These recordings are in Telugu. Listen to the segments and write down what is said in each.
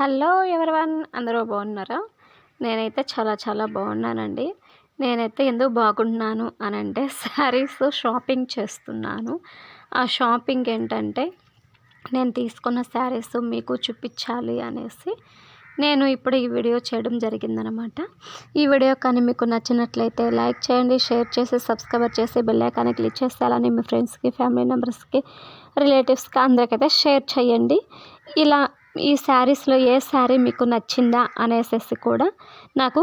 Hello everyone? అందరూ బాగున్నారా? నేనైతే చాలా చాలా బాగున్నానండి. నేనైతే ఎందుకు బాగున్నాను అని అంటే శారీస్ షాపింగ్ చేస్తున్నాను. ఆ షాపింగ్ ఏంటంటే నేను తీసుకున్న శారీస్ మీకు చూపించాలి అనేసి నేను ఇప్పుడు ఈ వీడియో చేయడం జరిగిందనమాట. ఈ వీడియో కానీ మీకు నచ్చినట్లయితే లైక్ చేయండి షేర్ చేసి సబ్స్క్రైబ్ చేసి బెల్ ఐకాన్ క్లిక్ చేస్తే అలానే మీ ఫ్రెండ్స్కి ఫ్యామిలీ మెంబర్స్కి రిలేటివ్స్కి అందరికైతే షేర్ చేయండి. ఇలా ఈ శారీస్లో ఏ శారీ మీకు నచ్చిందా అనేసి కూడా నాకు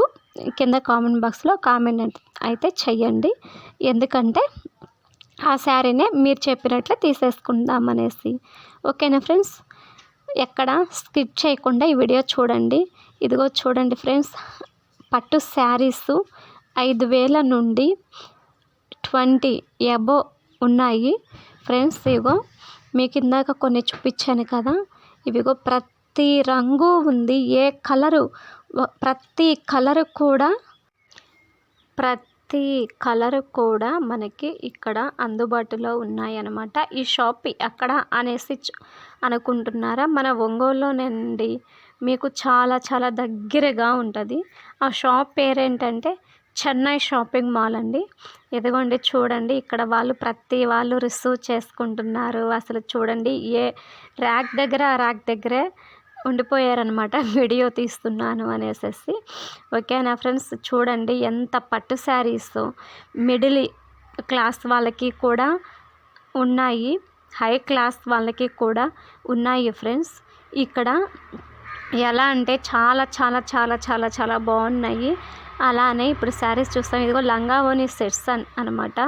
కింద కామెంట్ బాక్స్లో కామెంట్ అయితే చెయ్యండి. ఎందుకంటే ఆ శారీనే మీరు చెప్పినట్లే తీసేసుకుందాం అనేసి. ఓకేనా ఫ్రెండ్స్? ఎక్కడ స్కిప్ చేయకుండా ఈ వీడియో చూడండి. ఇదిగో చూడండి ఫ్రెండ్స్ పట్టు శారీస్ ఐదు వేల నుండి ట్వంటీ ఎబో ఉన్నాయి. ఫ్రెండ్స్ ఇగో మీకు ఇందాక కొన్ని చూపించాను కదా ఇవిగో ప్రతి రంగు ఉంది. ఏ కలరు? ప్రతి కలరు కూడా ప్రతి కలర్ కూడా మనకి ఇక్కడ అందుబాటులో ఉన్నాయన్నమాట. ఈ షాప్ ఎక్కడ అనేసి అనుకుంటున్నారా? మన ఒంగోలులోనండి మీకు చాలా చాలా దగ్గరగా ఉంటుంది. ఆ షాప్ పేరేంటంటే చెన్నై షాపింగ్ మాల్ అండి. ఇదిగోండి చూడండి ఇక్కడ వాళ్ళు ప్రతి వాళ్ళు రిసీవ్ చేసుకుంటున్నారు. అసలు చూడండి ఏ ర్యాక్ దగ్గర ఆ ర్యాక్ దగ్గరే ఉండిపోయారనమాట వీడియో తీస్తున్నాను అనేసి ఓకే నా ఫ్రెండ్స్? చూడండి ఎంత పట్టు శారీస్. మిడిల్ క్లాస్ వాళ్ళకి కూడా ఉన్నాయి. హై క్లాస్ వాళ్ళకి కూడా ఉన్నాయి ఫ్రెండ్స్. ఇక్కడ ఎలా అంటే చాలా చాలా చాలా చాలా చాలా బాగున్నాయి. అలానే ఇప్పుడు శారీస్ చూస్తాం. ఇదిగో లంగా ఓనీ సెట్స్ అన్ అనమాట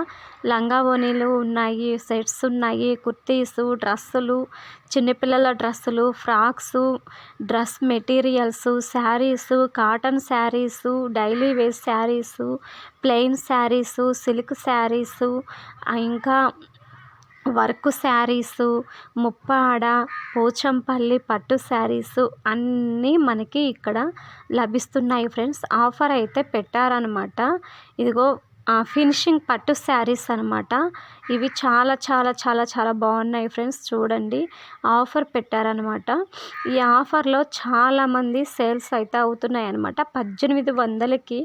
లంగా ఓనీలు ఉన్నాయి సెట్స్ ఉన్నాయి కుర్తీసు డ్రస్సులు చిన్నపిల్లల డ్రస్సులు frocks dress materials sarees cotton sarees daily wear sarees plain sarees silk sarees ఇంకా వర్క్ శారీసు ముప్పాడ పోచంపల్లి పట్టు శారీసు అన్నీ మనకి ఇక్కడ లభిస్తున్నాయి ఫ్రెండ్స్. ఆఫర్ అయితే పెట్టారనమాట ఇదిగో ఫినిషింగ్ పట్టు శారీస్ అనమాట ఇవి చాలా చాలా చాలా చాలా బాగున్నాయి ఫ్రెండ్స్. చూడండి. ఆఫర్ పెట్టారనమాట ఈ ఆఫర్లో చాలామంది సేల్స్ అయితే అవుతున్నాయి అనమాట పద్దెనిమిది వందలకి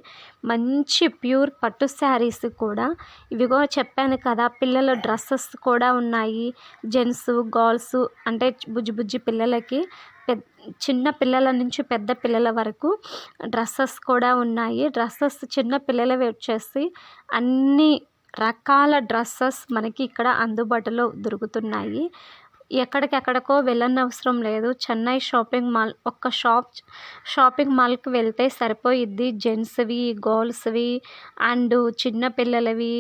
మంచి ప్యూర్ పట్టు శారీస్ కూడా. ఇవిగో చెప్పాను కదా పిల్లల డ్రెస్సెస్ కూడా ఉన్నాయి. జెంట్స్ గర్ల్స్ అంటే బుజ్జి బుజ్జి పిల్లలకి పెద్ద చిన్న పిల్లల నుంచి పెద్ద పిల్లల వరకు డ్రెస్సెస్ కూడా ఉన్నాయి. డ్రెస్సెస్ చిన్న పిల్లలవి వచ్చేసి అన్నీ రకాల డ్రెస్సెస్ మనకి ఇక్కడ అందుబాటులో దొరుకుతున్నాయి. ఎక్కడికెక్కడికో వెళ్ళనవసరం లేదు. చెన్నై షాపింగ్ మాల్ ఒక్క షాప్ షాపింగ్ మాల్కి వెళ్తే సరిపోయిద్ది. జెంట్స్వి గర్ల్స్వి అండ్ చిన్న పిల్లలవి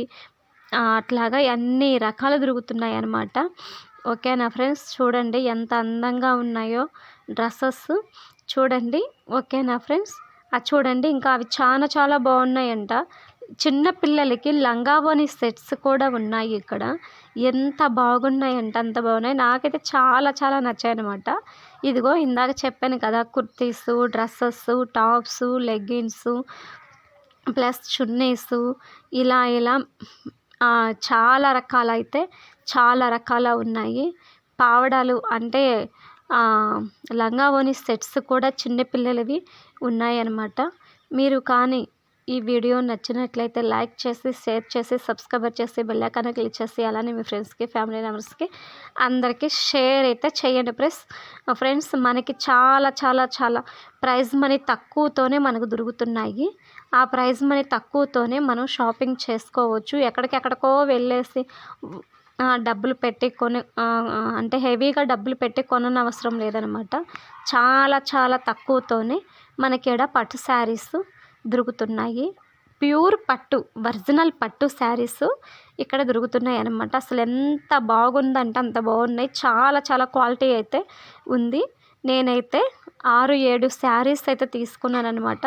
అట్లాగా అన్ని రకాలు దొరుకుతున్నాయి అన్నమాట. ఓకేనా ఫ్రెండ్స్? చూడండి ఎంత అందంగా ఉన్నాయో డ్రెస్సెస్. చూడండి. ఓకేనా ఫ్రెండ్స్? అది చూడండి. ఇంకా అవి చాలా చాలా బాగున్నాయంట. చిన్న పిల్లలకి లంగావోని సెట్స్ కూడా ఉన్నాయి ఇక్కడ. ఎంత బాగున్నాయంట అంత బాగున్నాయి. నాకైతే చాలా చాలా నచ్చాయి అనమాట ఇదిగో ఇందాక చెప్పాను కదా kurtis dresses tops leggings plus chunnis. ఇలా ఇలా చాలా రకాలైతే చాలా రకాల ఉన్నాయి. పావడాలు అంటే లంగావోని సెట్స్ కూడా చిన్నపిల్లలవి ఉన్నాయన్నమాట. మీరు కానీ ఈ వీడియో నచ్చినట్లయితే లైక్ చేసి షేర్ చేసి సబ్స్క్రైబర్ చేసి బెల్ క్లిక్ చేసి అలానే మీ ఫ్రెండ్స్కి ఫ్యామిలీ మెంబర్స్కి అందరికీ షేర్ అయితే చేయండి ప్రెస్ ఫ్రెండ్స్ మనకి చాలా చాలా చాలా ప్రైజ్ మనీ తక్కువతోనే మనకు దొరుకుతున్నాయి. ఆ ప్రైజ్ మనీ తక్కువతోనే మనం షాపింగ్ చేసుకోవచ్చు. ఎక్కడికెక్కడికో వెళ్ళేసి డబ్బులు పెట్టి కొని అంటే హెవీగా డబ్బులు పెట్టి కొననవసరం లేదనమాట. చాలా చాలా తక్కువతోనే మనకి ఇక్కడ పట్టు శారీస్ దొరుకుతున్నాయి. ప్యూర్ పట్టు ఒరిజినల్ పట్టు శారీస్ ఇక్కడ దొరుకుతున్నాయి అనమాట అసలు ఎంత బాగుందంటే అంత బాగున్నాయి. చాలా చాలా క్వాలిటీ అయితే ఉంది. నేనైతే ఆరు ఏడు శారీస్ అయితే తీసుకున్నాను అనమాట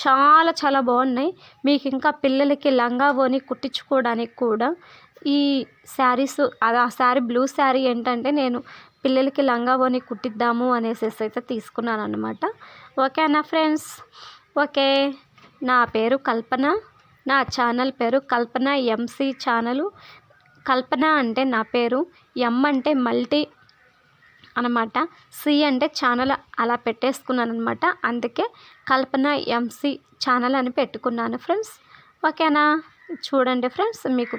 చాలా చాలా బాగున్నాయి. మీకు ఇంకా పిల్లలకి లంగా ఓని కుట్టించుకోవడానికి కూడా ఈ శారీస్ అది ఆ శారీ బ్లూ శారీ ఏంటంటే నేను పిల్లలకి లంగా ఓని కుట్టిద్దాము అనేసి అయితే తీసుకున్నాను అనమాట ఓకేనా ఫ్రెండ్స్? ఓకే. నా పేరు కల్పన. నా ఛానల్ పేరు కల్పన ఎంసీ ఛానల్. కల్పన అంటే నా పేరు. ఎం అంటే మల్టీ అనమాట. సి అంటే ఛానల్ అలా పెట్టేసుకున్నాను అనమాట అందుకే కల్పన ఎంసీ ఛానల్ అని పెట్టుకున్నాను ఫ్రెండ్స్. ఓకేనా? చూడండి ఫ్రెండ్స్ మీకు